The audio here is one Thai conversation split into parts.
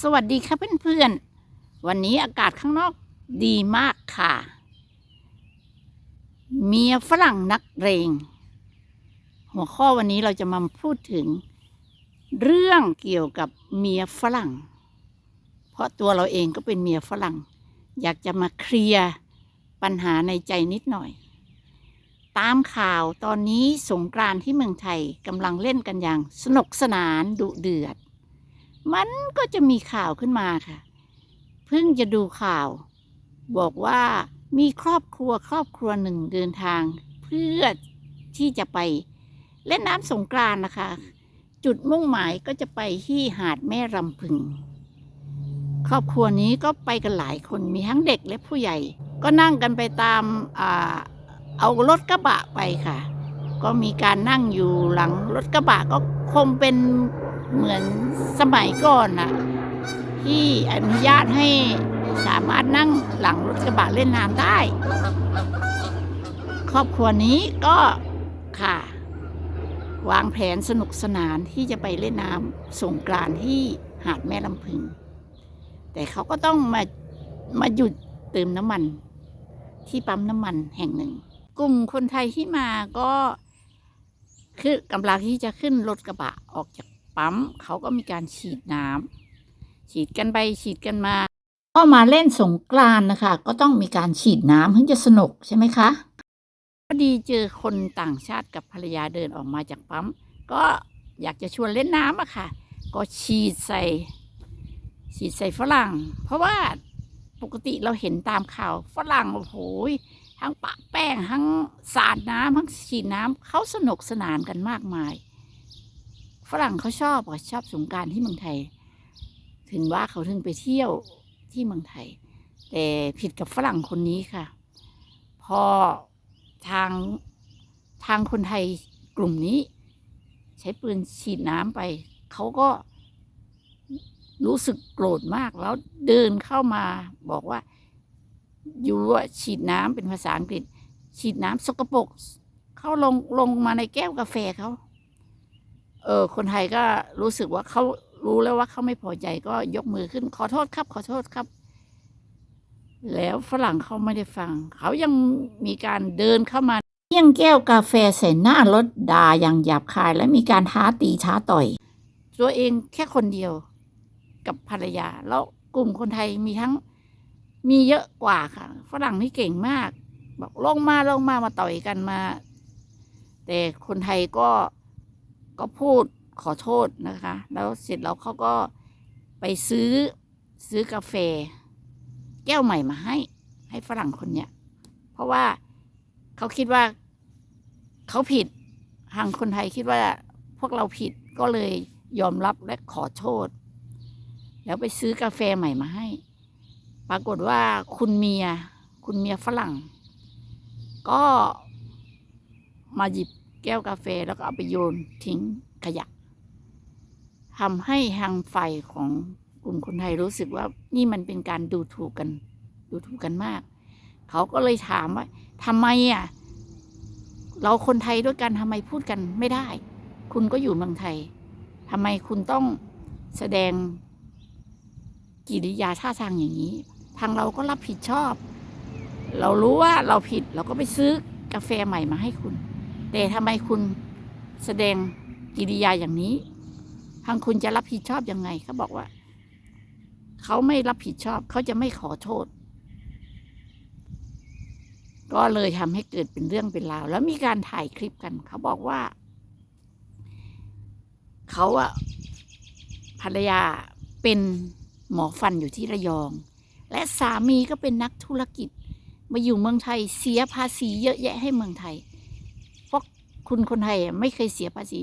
สวัสดีค่ะเพื่อนๆ วันนี้อากาศข้างนอกดีมากค่ะ เมียฝรั่งนักเรง หัวข้อวันนี้เราจะมาพูดถึง เรื่องเกี่ยวกับเมียฝรั่ง เพราะตัวเราเองก็เป็นเมียฝรั่ง อยากจะมาเคลียร์ปัญหาในใจนิดหน่อย ตามข่าวตอนนี้สงกรานต์ที่เมืองไทยกำลังเล่นกันอย่างสนุกสนานดุเดือด มันก็จะมีข่าวขึ้นมาค่ะ เพิ่งจะดูข่าว บอกว่ามีครอบครัวครอบครัวหนึ่งเดินทาง เพื่อที่จะไปเล่นน้ำสงกรานนะคะ จุดมุ่งหมายก็จะไปที่หาดแม่รำพึง ครอบครัวนี้ก็ไปกันหลายคนมีทั้งเด็กและผู้ใหญ่ ก็นั่งกันไปตามอาเอารถกระบะไปค่ะ ก็มีการนั่งอยู่หลังรถกระบะก็คงเป็น เหมือนสมัยก่อนนะที่อนุญาตให้สามารถนั่งหลังรถกระบะเล่นน้ำได้ ครอบครัวนี้ก็ค่ะ วางแผนสนุกสนานที่จะไปเล่นน้ำสงกรานที่หาดแม่ลำพึง แต่เขาก็ต้องมามาหยุดเติมน้ำมัน ที่ปั๊มน้ำมันแห่งหนึ่ง กลุ่มคนไทยที่มาก็คือกำลังที่จะขึ้นรถกระบะออกจาก ปั๊มเขาก็มีการฉีดน้ำฉีดกันไปฉีดกันมาก็มาเล่นสงกรานนะคะ ก็ต้องมีการฉีดน้ำถึงจะสนุกใช่ไหมคะพอดีเจอคนต่างชาติกับภรรยาเดินออกมาจากปั๊ม ก็อยากจะชวนเล่นน้ำอะค่ะ ก็ฉีดใส่ ฉีดใส่ฝรั่ง เพราะว่าปกติเราเห็นตามข่าวฝรั่งโอ้โหทั้งปะแป้งทั้งสาดน้ำทั้งฉีดน้ำเขาสนุกสนานกันมากมาย ฝรั่งเขาชอบอะชอบสงการที่เมืองไทย ถึงว่าเขาถึงไปเที่ยวที่เมืองไทย แต่ผิดกับฝรั่งคนนี้ค่ะ พอทางทางคนไทยกลุ่มนี้ ใช้ปืนฉีดน้ำไป เขาก็รู้สึกโกรธมากแล้วเดินเข้ามาบอกว่าอยู่ว่าฉีดน้ำเป็นภาษาอังกฤษ ฉีดน้ำสกปรกเข้าลงลงมาในแก้วกาแฟเขา เออคนไทยก็รู้สึกว่าเขารู้แล้วว่าเขาไม่พอใจก็ยกมือขึ้นขอโทษครับ ขอโทษครับ แล้วฝรั่งเขาไม่ได้ฟัง เขายังมีการเดินเข้ามาเที่ยงแก้วกาแฟใส่หน้ารถด่าอย่างหยาบคาย และมีการท้าตีท้าต่อย ตัวเองแค่คนเดียวกับภรรยา แล้วกลุ่มคนไทยมีทั้งมีเยอะกว่าค่ะ ฝรั่งนี่เก่งมาก บอกลงมาลงมามาต่อยกันมา แต่คนไทยก็ ก็พูดขอโทษนะคะ แล้วเสร็จแล้วเขาก็ไปซื้อซื้อกาแฟ แก้วใหม่มาให้ ให้ฝรั่งคนเนี้ย เพราะว่าเขาคิดว่าเขาผิดทางคนไทยคิดว่าพวกเราผิดก็เลยยอมรับและขอโทษ แล้วไปซื้อกาแฟใหม่มาให้ ปรากฏว่าคุณเมีย คุณเมียฝรั่ง ก็มาหยิบ แก้วกาแฟแล้วก็เอาไปโยนทิ้งขยะทำให้ทางฝ่ายของกลุ่มคนไทยรู้สึกว่านี่มันเป็นการดูถูกกัน ดูถูกกันมาก เขาก็เลยถามว่าทำไมอะเราคนไทยด้วยกันทำไมพูดกันไม่ได้ คุณก็อยู่เมืองไทยทำไมคุณต้องแสดงกิริยาท่าทางอย่างนี้ ทางเราก็รับผิดชอบ เรารู้ว่าเราผิดเราก็ไปซื้อกาแฟใหม่มาให้คุณ แต่ทำไมคุณแสดงกิริยาอย่างนี้ ทางคุณจะรับผิดชอบยังไงเขาบอกว่า เขาไม่รับผิดชอบ เขาจะไม่ขอโทษ ก็เลยทำให้เกิดเป็นเรื่องเป็นราว แล้วมีการถ่ายคลิปกัน เขาบอกว่า เขาอะภรรยาเป็นหมอฟันอยู่ที่ระยอง และสามีก็เป็นนักธุรกิจ มาอยู่เมืองไทยเสียภาษีเยอะแยะให้เมืองไทย คุณคนไทยไม่เคยเสียภาษี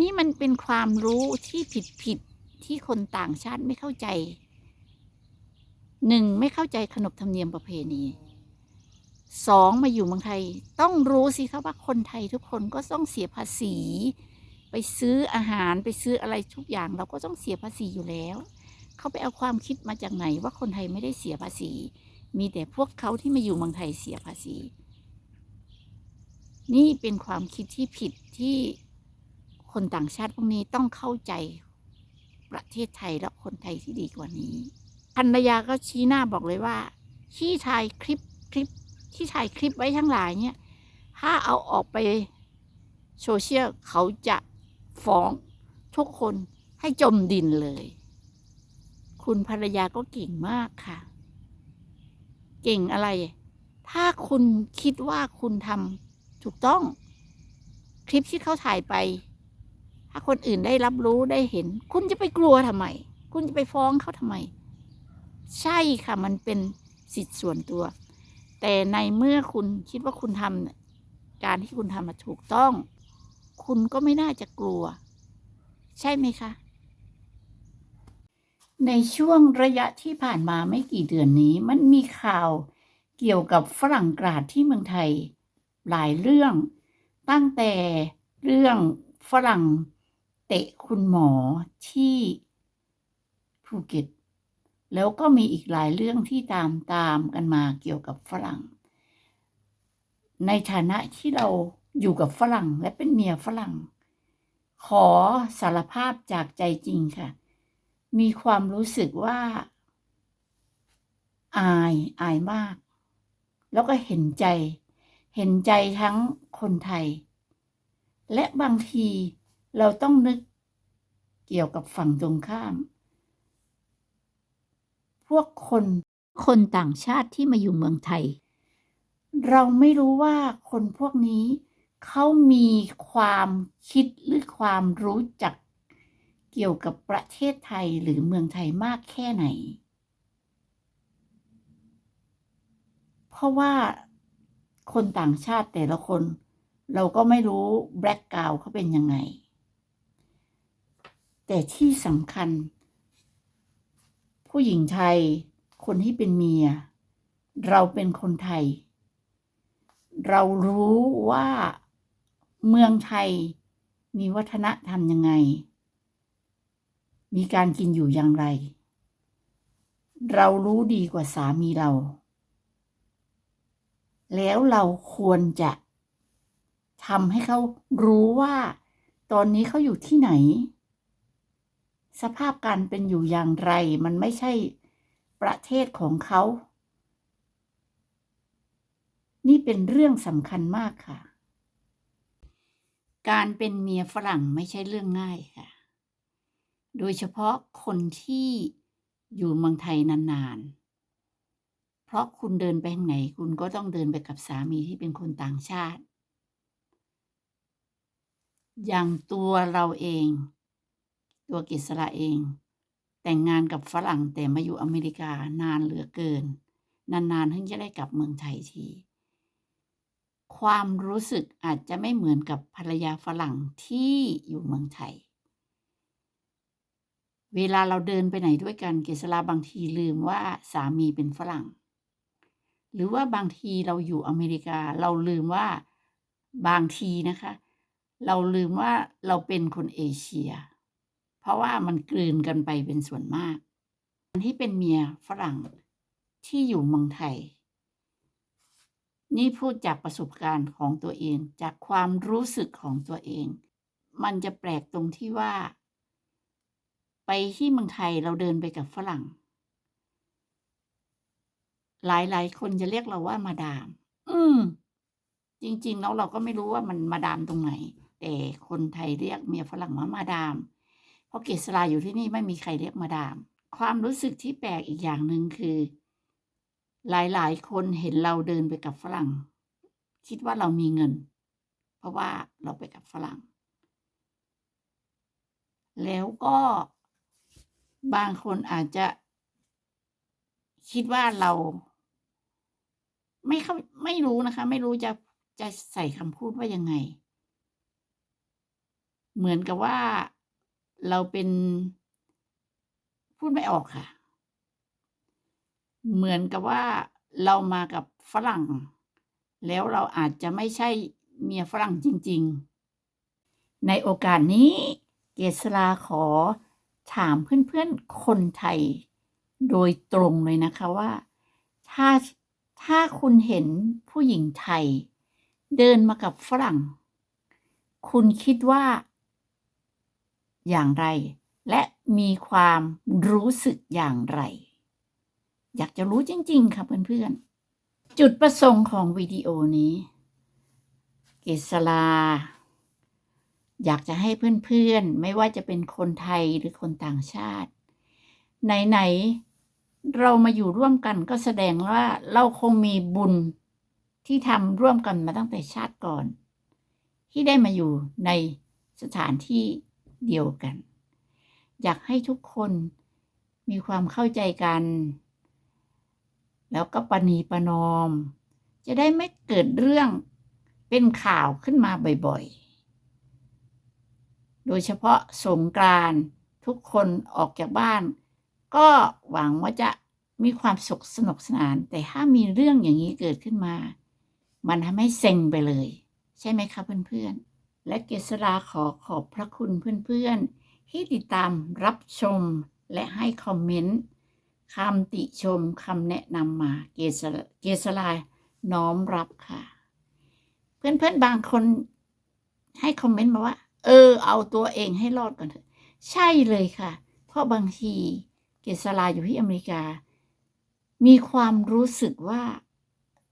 นี่มันเป็นความรู้ที่ผิดผิดๆที่คนต่างชาติไม่เข้าใจหนึ่งไม่เข้าใจขนบธรรมเนียมประเพณีสองมาอยู่เมืองไทย ต้องรู้สิครับว่าคนไทยทุกคนก็ต้องเสียภาษี ไปซื้ออาหารไปซื้ออะไรทุกอย่าง เราก็ต้องเสียภาษีอยู่แล้ว เขาไปเอาความคิดมาจากไหนว่าคนไทยไม่ได้เสียภาษี มีแต่พวกเขาที่มาอยู่เมืองไทยเสียภาษี นี่เป็นความคิดที่ผิดที่คนต่างชาติพวกนี้ต้องเข้าใจประเทศไทยและคนไทยที่ดีกว่านี้ภรรยาก็ชี้หน้าบอกเลยว่า ที่ถ่ายคลิปคลิปที่ถ่ายคลิปไว้ทั้งหลายเนี่ย ถ้าเอาออกไปโซเชียลเขาจะฟ้องทุกคนให้จมดินเลย คุณภรรยาก็เก่งมากค่ะ เก่งอะไร ถ้าคุณคิดว่าคุณทำ ถูกต้อง คลิปที่เขาถ่ายไป ถ้าคนอื่นได้รับรู้ได้เห็น คุณจะไปกลัวทำไม คุณจะไปฟ้องเขาทำไม ใช่ค่ะมันเป็นสิทธิ์ส่วนตัว แต่ในเมื่อคุณคิดว่าคุณทำการที่คุณทำมาถูกต้อง คุณก็ไม่น่าจะกลัว ใช่ไหมคะในช่วงระยะที่ผ่านมาไม่กี่เดือนนี้ มันมีข่าวเกี่ยวกับฝรั่งกราดที่เมืองไทย หลายเรื่อง ตั้งแต่เรื่องฝรั่งเตะคุณหมอที่ภูเก็ต แล้วก็มีอีกหลายเรื่องที่ตามตามกันมาเกี่ยวกับฝรั่ง ในฐานะที่เราอยู่กับฝรั่งและเป็นเมียฝรั่ง ขอสารภาพจากใจจริงค่ะ มีความรู้สึกว่า อายอายมาก แล้วก็เห็นใจ เห็นใจทั้งคนไทย และบางทีเราต้องนึกเกี่ยวกับฝั่งตรงข้าม พวกคนคนต่างชาติที่มาอยู่เมืองไทย เราไม่รู้ว่าคนพวกนี้เขามีความคิดหรือความรู้จักเกี่ยวกับประเทศไทยหรือเมืองไทยมากแค่ไหน เพราะว่า คนต่างชาติแต่ละคน เราก็ไม่รู้แบล็กกราวเขาเป็นยังไง แต่ที่สำคัญ ผู้หญิงไทย คนที่เป็นเมีย เราเป็นคนไทย เรารู้ว่าเมืองไทยมีวัฒนธรรมยังไง มีการกินอยู่อย่างไร เรารู้ดีกว่าสามีเรา แล้วเราควรจะทำให้เขารู้ว่า ตอนนี้เขาอยู่ที่ไหน สภาพการเป็นอยู่อย่างไร มันไม่ใช่ประเทศของเขา นี่เป็นเรื่องสำคัญมากค่ะ การเป็นเมียฝรั่งไม่ใช่เรื่องง่ายค่ะ โดยเฉพาะคนที่อยู่เมืองไทยนานๆ ราะคุณเดินไปทางไหน คุณก็ต้องเดินไปกับสามีที่เป็นคนต่างชาติ อย่างตัวเราเอง ตัวกิษระเอง แต่งงานกับฝรั่งแต่มาอยู่อเมริกานานเหลือเกิน นานๆถึงจะได้กลับเมืองไทยที ความรู้สึกอาจจะไม่เหมือนกับภรรยาฝรั่งที่อยู่เมืองไทย เวลาเราเดินไปไหนด้วยกันเกษราบางทีลืมว่าสามีเป็นฝรั่ง หรือว่าบางทีเราอยู่อเมริกา เราลืมว่าบางทีนะคะ เราลืมว่าเราเป็นคนเอเชีย เพราะว่ามันกลืนกันไปเป็นส่วนมากคนที่เป็นเมียฝรั่งที่อยู่เมืองไทย นี่พูดจากประสบการณ์ของตัวเองจากความรู้สึกของตัวเอง มันจะแปลกตรงที่ว่า ไปที่เมืองไทยเราเดินไปกับฝรั่ง หลายๆ คนจะเรียกเราว่ามาดาม อืม จริง ๆ แล้วเราก็ไม่รู้ว่ามันมาดามตรงไหน แต่คนไทยเรียกเมียฝรั่งว่ามาดาม เพราะเกษราอยู่ที่นี่ไม่มีใครเรียกมาดาม ความรู้สึกที่แปลกอีกอย่างหนึ่งคือ หลายๆ คนเห็นเราเดินไปกับฝรั่ง คิดว่าเรามีเงิน เพราะว่าเราไปกับฝรั่ง แล้วก็บางคนอาจจะคิดว่าเรา ไม่เข้าไม่รู้นะคะ ไม่รู้จะจะใส่คำพูดว่ายังไง เหมือนกับว่าเราเป็นพูดไม่ออกค่ะ เหมือนกับว่าเรามากับฝรั่ง แล้วเราอาจจะไม่ใช่เมียฝรั่งจริง ๆ ในโอกาสนี้เกษราขอถามเพื่อนๆคนไทย โดยตรงเลยนะคะว่า ถ้า ถ้าคุณเห็นผู้หญิงไทย เดินมากับฝรั่ง คุณคิดว่า อย่างไร และมีความรู้สึกอย่างไร อยากจะรู้จริง ๆ ค่ะเพื่อนๆ จุดประสงค์ของวิดีโอนี้เกษลา อยากจะให้เพื่อนๆ ไม่ว่าจะเป็นคนไทยหรือคนต่างชาติ ไหนๆ เรามาอยู่ร่วมกันก็แสดงว่าเราคงมีบุญที่ทำร่วมกันมาตั้งแต่ชาติก่อน ที่ได้มาอยู่ในสถานที่เดียวกัน อยากให้ทุกคนมีความเข้าใจกัน แล้วก็ปณีประนอม จะได้ไม่เกิดเรื่องเป็นข่าวขึ้นมาบ่อยๆ โดยเฉพาะสงกรานทุกคนออกจากบ้าน ก็หวังว่าจะมีความสุขสนุกสนาน แต่ถ้ามีเรื่องอย่างนี้เกิดขึ้นมา มันทำให้เซ็งไปเลย ใช่ไหมคะเพื่อนๆ และเกษราขอขอบพระคุณเพื่อนๆ ที่ติดตามรับชมและให้คอมเมนต์คำติชมคำแนะนำมาเกษรเกษราน้อมรับค่ะ เพื่อนๆบางคนให้คอมเมนต์มาว่า เออ เอาตัวเองให้รอดก่อนเถอะ ใช่เลยค่ะ เพราะบางที เกษราอยู่ที่อเมริกา มีความรู้สึกว่า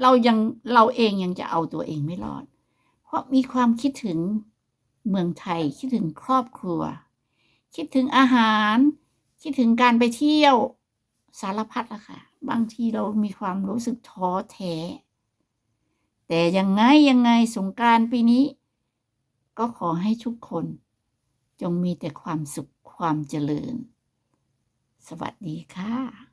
เรายังเราเองยังจะเอาตัวเองไม่รอด เพราะมีความคิดถึงเมืองไทยคิดถึงครอบครัว คิดถึงอาหาร คิดถึงการไปเที่ยวสารพัดละค่ะ บางทีเรามีความรู้สึกท้อแท้ แต่ยังไงยังไงสงการปีนี้ ก็ขอให้ทุกคน จงมีแต่ความสุขความเจริญ สวัสดีค่ะ